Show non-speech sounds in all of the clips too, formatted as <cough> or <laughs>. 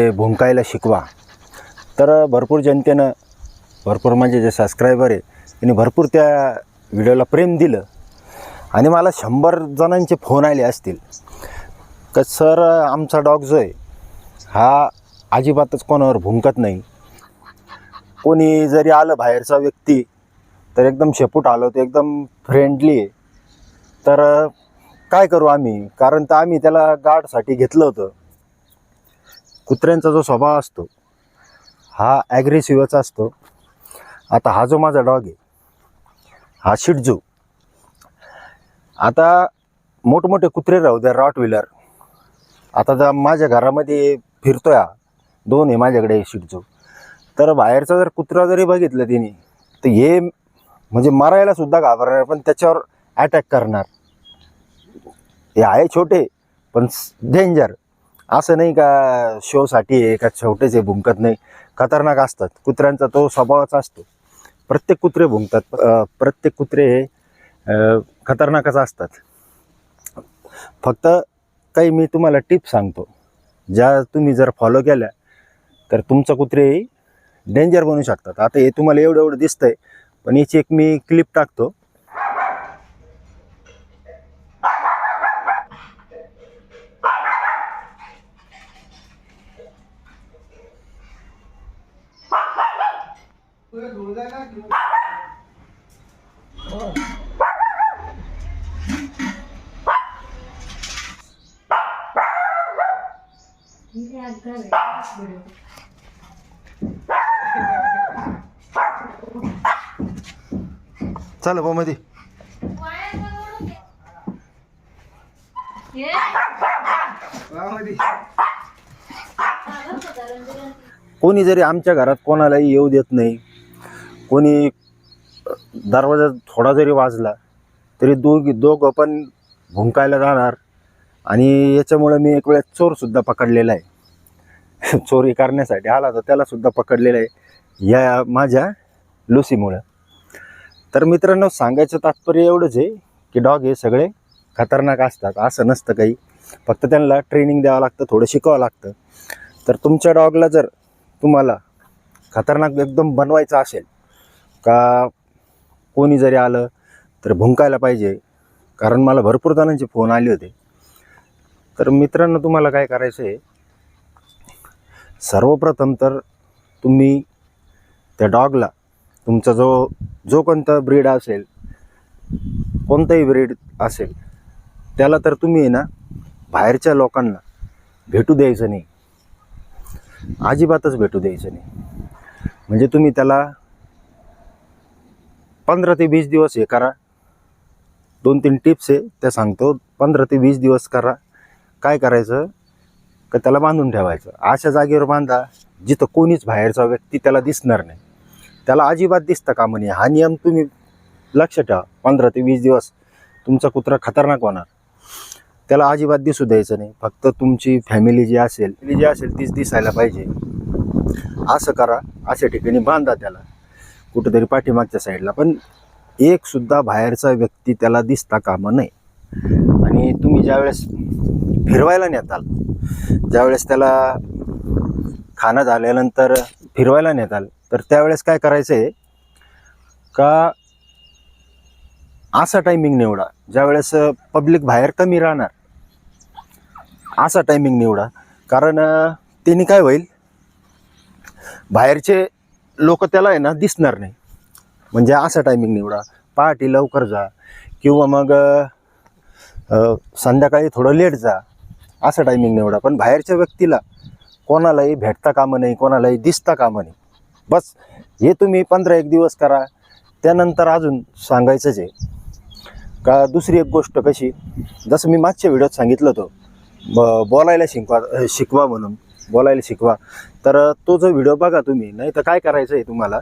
ते भुंकायला शिकवा. तर भरपूर जनतेनं भरपूर म्हणजे जे सबस्क्रायबर आहे त्यांनी भरपूर त्या व्हिडिओला प्रेम दिलं. आणि मला शंभर जणांचे फोन आले असतील. का सर आमचा डॉग जो आहे हा अजिबातच कोणावर भुंकत नाही. कोणी जरी आलं बाहेरचा व्यक्ती तर एकदम शेपूट आलो तो एकदम फ्रेंडली आहे. तर काय करू आम्ही? कारण तर आम्ही त्याला गार्डसाठी घेतलं होतं. कुत्र्यांचा जो स्वभाव असतो हा ॲग्रेसिव्हचा असतो. आता हा जो माझा डॉग आहे हा शिटजू आता मोठमोठे कुत्रे राहू द्या रॉट व्हीलर आता जर माझ्या घरामध्ये फिरतोय हा दोन आहे माझ्याकडे शिटजू तर बाहेरचा जर कुत्रा जरी बघितलं तिने तर हे म्हणजे मारायला सुद्धा घाबरणार पण त्याच्यावर अटॅक करणार. हे आहे छोटे पण डेंजर असं नाही का शोसाठी आहे का छोटेच भुंकत नाही. खतरनाक असतात. कुत्र्यांचा तो स्वभावच असतो. प्रत्येक कुत्रे भुंकतात. प्रत्येक कुत्रे हे खतरनाकच असतात. फक्त काही मी तुम्हाला टिप्स सांगतो. ज्या तुम्ही जर फॉलो केल्या तर तुमचं कुत्रे डेंजर बनू शकतात. आता हे तुम्हाला एवढं एवढं दिसतंय पण याची एक मी क्लिप टाकतो. <laughs> चला भाऊ मध्ये कोणी जरी आमच्या घरात कोणालाही येऊ देत नाही कोणी दरवाजा थोडा जरी वाजला तरी दोघी दोघं पण भुंकायला जाणार. आणि याच्यामुळं मी एक वेळेस चोरसुद्धा पकडलेला आहे. <laughs> चोरी करण्यासाठी आला तर त्यालासुद्धा पकडलेला आहे. या माझ्या लुसीमुळं. तर मित्रांनो सांगायचं तात्पर्य एवढंच आहे की डॉग हे सगळे खतरनाक असतात. असं नसतं काही. फक्त त्यांना ट्रेनिंग द्यावं लागतं थोडं शिकावं लागतं. तर तुमच्या डॉगला जर तुम्हाला खतरनाक एकदम बनवायचं असेल का कोणी जरी आलं तर भुंकायला पाहिजे. कारण मला भरपूर जणांचे फोन आले होते. तर मित्रांनो तुम्हाला काय करायचं आहे? सर्वप्रथम तर तुम्ही त्या डॉगला तुमचा जो जो कोणता ब्रीड असेल कोणताही ब्रीड असेल त्याला तर तुम्ही आहे ना बाहेरच्या लोकांना भेटू द्यायचं नाही. अजिबातच भेटू द्यायचं नाही. म्हणजे तुम्ही त्याला पंधरा ते वीस दिवस हे करा. दोन तीन टिप्स आहे त्या सांगतो. पंधरा ते वीस दिवस करा. काय करायचं? का त्याला बांधून ठेवायचं. अशा जागेवर बांधा जिथं कोणीच बाहेरचा व्यक्ती त्याला दिसणार नाही. त्याला अजिबात दिसतं का म्हणे हा नियम तुम्ही लक्ष ठेवा. पंधरा ते वीस दिवस तुमचा कुत्रा खतरनाक होणार. त्याला अजिबात दिसू द्यायचं नाही. फक्त तुमची फॅमिली जी असेल जी असेल तीच दिसायला पाहिजे. असं करा. अशा ठिकाणी बांधा त्याला. कुठंतरी पाठीमागच्या साईडला. पण एक सुद्धा बाहेरचा व्यक्ती त्याला दिसता कामा नये. आणि तुम्ही ज्यावेळेस फिरवायला नेताल ज्यावेळेस त्याला खाणं झाल्यानंतर फिरवायला नेताल तर त्यावेळेस काय करायचं आहे का असा टायमिंग निवडा. ज्यावेळेस पब्लिक बाहेर कमी राहणार असा टायमिंग निवडा. कारण त्यांनी काय होईल? बाहेरचे लोक त्याला आहे ना दिसणार नाही. म्हणजे असा टायमिंग निवडा. पहाटे लवकर जा. किंवा मग संध्याकाळी थोडं लेट जा. असं टायमिंग निवडा. पण बाहेरच्या व्यक्तीला कोणालाही भेटता कामं नाही कोणालाही दिसता कामं नाही. बस हे तुम्ही पंधरा एक दिवस करा. त्यानंतर अजून सांगायचंच आहे. का दुसरी एक गोष्ट कशी जसं मी मागच्या व्हिडिओत सांगितलं होतं ब बोलायला शिकवा शिकवा म्हणून. बोलायला शिकवा. तर तो जो व्हिडिओ बघा तुम्ही नाही तर काय करायचं आहे तुम्हाला?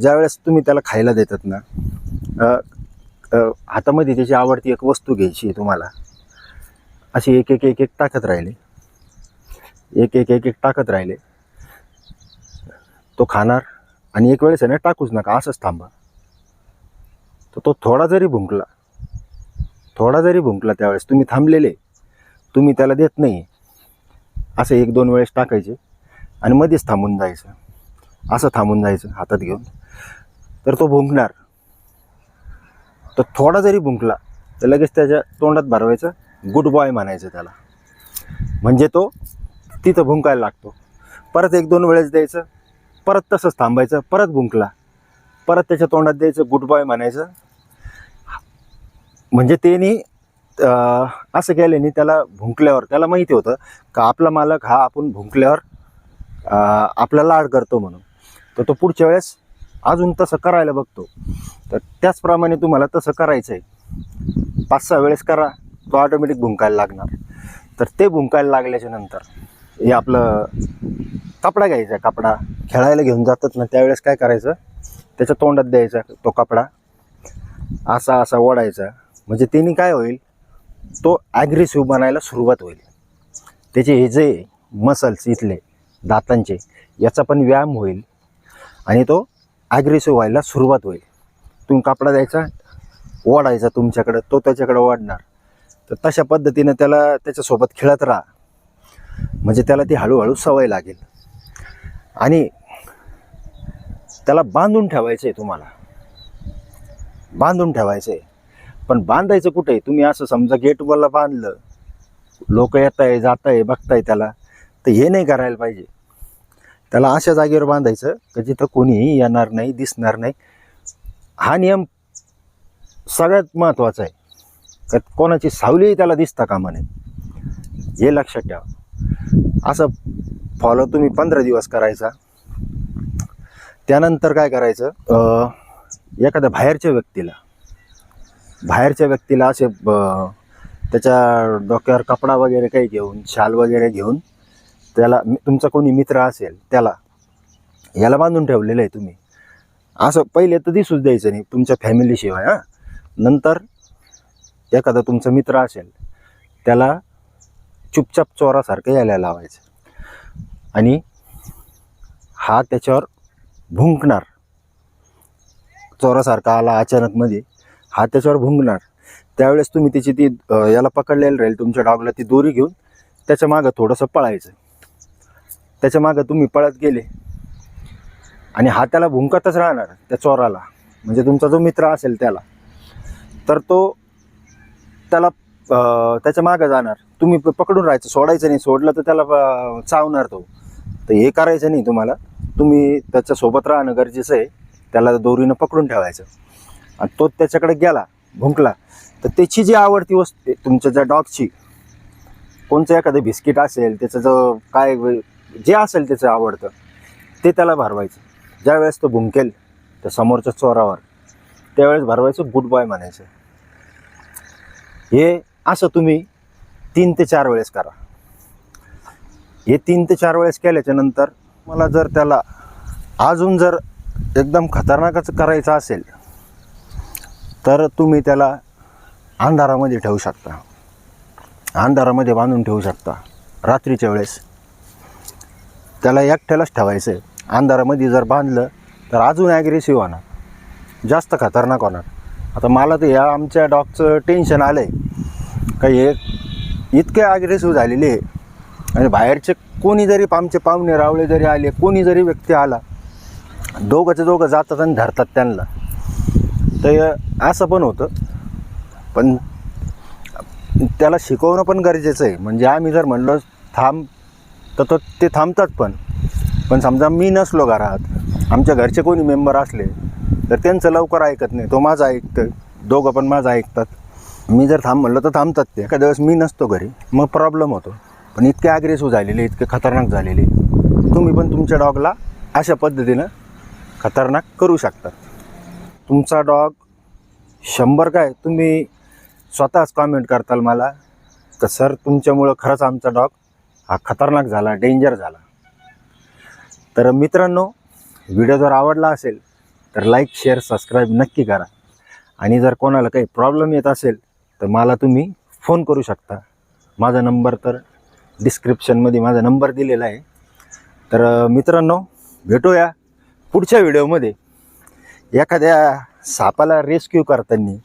ज्यावेळेस तुम्ही त्याला खायला देतात ना हातामध्ये त्याची आवडती एक वस्तू घ्यायची आहे तुम्हाला. अशी एक एक एक एक टाकत राहिले. एक एक एक एक टाकत राहिले. तो खाणार आणि एक वेळेस आहे ना टाकूच नका असंच थांबा. तर तो थोडा जरी भुंकला थोडा जरी भुंकला त्यावेळेस तुम्ही थांबलेले तुम्ही त्याला देत नाही. असे एक दोन वेळेस टाकायचे. आणि मध्येच थांबून जायचं. असं थांबून जायचं हातात घेऊन. तर तो भुंकणार. तर थोडा जरी भुंकला तर लगेच त्याच्या तोंडात भरवायचं गुड बॉय म्हणायचं त्याला. म्हणजे तो तिथं भुंकायला लागतो. परत एक दोन वेळेस द्यायचं परत तसंच थांबायचं परत भुंकला. परत त्याच्या तोंडात द्यायचं गुड बॉय म्हणायचं. म्हणजे त्यांनी असं असं केल्याने त्याला भुंकल्यावर त्याला माहिती होतं का आपला मालक हा आपण भुंकल्यावर आपला लाड करतो म्हणून. तर तो पुढच्या वेळेस अजून तसं करायला बघतो. तर त्याचप्रमाणे तुम्हाला तसं करायचं आहे पाच सहा वेळेस करा तो ऑटोमॅटिक भुंकायला लागणार. तर ते भुंकायला लागल्याच्या नंतर हे आपलं कपडा घ्यायचा कपडा. खेळायला घेऊन जातात ना त्यावेळेस काय करायचं? त्याच्या तोंडात द्यायचा तो कपडा. असा असा ओढायचा. म्हणजे त्यांनी काय होईल? तो ॲग्रेसिव्ह बनायला सुरुवात होईल. त्याचे हे जे मसल्स इथले दातांचे याचा पण व्यायाम होईल आणि तो ॲग्रेसिव्ह व्हायला सुरुवात होईल. तुम्ही कापडा द्यायचा ओढायचा तुमच्याकडं तो त्याच्याकडं ओढणार. तर तशा पद्धतीनं त्याला त्याच्यासोबत खेळत राहा. म्हणजे त्याला ती हळूहळू सवय लागेल. आणि त्याला बांधून ठेवायचं आहे तुम्हाला. बांधून ठेवायचं आहे पण बांधायचं कुठे? तुम्ही असं समजा गेटवरला बांधलं. लोक येत आहे जात आहे बघताय त्याला. तर हे नाही करायला पाहिजे. त्याला अशा जागेवर बांधायचं का जिथं कोणीही येणार नाही दिसणार नाही. हा नियम सगळ्यात महत्त्वाचा आहे. का कोणाची सावलीही त्याला दिसता कामा नये. हे लक्षात ठेवा. असं फॉलो तुम्ही पंधरा दिवस करायचा. त्यानंतर काय करायचं? एखाद्या बाहेरच्या व्यक्तीला. बाहेरच्या व्यक्तीला असे ब- त्याच्या डोक्यावर कपडा वगैरे काही घेऊन शाल वगैरे घेऊन त्याला तुमचा कोणी मित्र असेल त्याला. याला बांधून ठेवलेलं आहे तुम्ही. असं पहिले तर दिसूच द्यायचं नाही तुमच्या फॅमिलीशिवाय हां. नंतर एखादा तुमचा मित्र असेल त्याला चुपचाप चोरासारखं यायला लावायचं. आणि हा त्याच्यावर भुंकणार. चोरासारखा आला अचानकमध्ये हा त्याच्यावर भुंकणार. त्यावेळेस तुम्ही त्याची ती याला पकडलेलं राहील तुमच्या डॉगला ती दोरी घेऊन त्याच्या मागं थोडंसं पळायचं. त्याच्या मागं तुम्ही पळत गेले. आणि हा त्याला भुंकतच राहणार त्या चोराला. म्हणजे तुमचा जो मित्र असेल त्याला. तर तो त्याला त्याच्या मागं जाणार. तुम्ही प- पकडून राहायचं. सोडायचं नाही. सोडलं तर त्याला चावणार तो. तर हे करायचं नाही तुम्हाला. तुम्ही त्याच्यासोबत राहणं गरजेचं आहे. त्याला दोरीनं पकडून ठेवायचं. आणि तो त्याच्याकडे गेला भुंकला. तर त्याची जी आवडती वस्तू आहे, तुमच्या ज्या डॉगची कोणचं एखादं बिस्किट असेल त्याचं जो काय जे असेल त्याचं आवडतं ते त्याला भरवायचं. ज्यावेळेस तो भुंकेल त्या समोरच्या चोरावर त्यावेळेस भरवायचं गुड बॉय म्हणायचं. हे असं तुम्ही तीन ते चार वेळेस करा. हे तीन ते चार वेळेस केल्याच्यानंतर मला जर त्याला अजून जर एकदम खतरनाकच करायचं असेल तर तुम्ही त्याला अंधारामध्ये ठेवू शकता. अंधारामध्ये बांधून ठेवू शकता. रात्रीच्या वेळेस त्याला एकट्यालाच ठेवायचं आहे अंधारामध्ये जर बांधलं तर अजून ॲग्रेसिव्ह होणार. जास्त खतरनाक होणार. आता मला तर या आमच्या डॉगचं टेन्शन आलं आहे का हे इतके ॲग्रेसिव्ह झालेले आहे. आणि बाहेरचे कोणी जरी आमचे पाहुणे रावळे जरी आले कोणी जरी व्यक्ती आला दोघंचे दोघं जातात आणि धरतात त्यांना. तर असं पण होतं. पण त्याला शिकवणं पण गरजेचं आहे. म्हणजे आम्ही जर म्हणलो थांब तर तो ते थांबतात पण. पण समजा मी नसलो घरात आमच्या घरचे कोणी मेंबर असले तर त्यांचं लवकर ऐकत नाही. तो माझं ऐकतं दोघं पण माझं ऐकतात. मी जर थांब म्हणलं तर थांबतात ते. एखाद्या वेळेस मी नसतो घरी. मग प्रॉब्लेम होतो. पण इतके ॲग्रेसिव्ह झालेले इतके खतरनाक झालेले. तुम्ही पण तुमच्या डॉगला अशा पद्धतीनं खतरनाक करू शकतात तुमचा डॉग शंभर काय तुम्ही स्वतःच कॉमेंट करताल मला तर सर तुमच्यामुळं खरंच आमचा डॉग हा खतरनाक झाला डेंजर झाला. तर मित्रांनो व्हिडिओ जर आवडला असेल तर लाईक शेअर सबस्क्राईब नक्की करा. आणि जर कोणाला काही प्रॉब्लेम येत असेल तर मला तुम्ही फोन करू शकता. माझा नंबर तर डिस्क्रिप्शनमध्ये माझा नंबर दिलेला आहे. तर मित्रांनो भेटूया पुढच्या व्हिडिओमध्ये एखाद्या सापाला रेस्क्यू करताना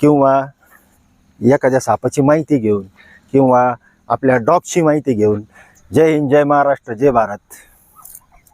किंवा एखाद्या सापाची माहिती घेऊन किंवा आपल्या डॉगची माहिती घेऊन. जय हिंद जय महाराष्ट्र जय भारत.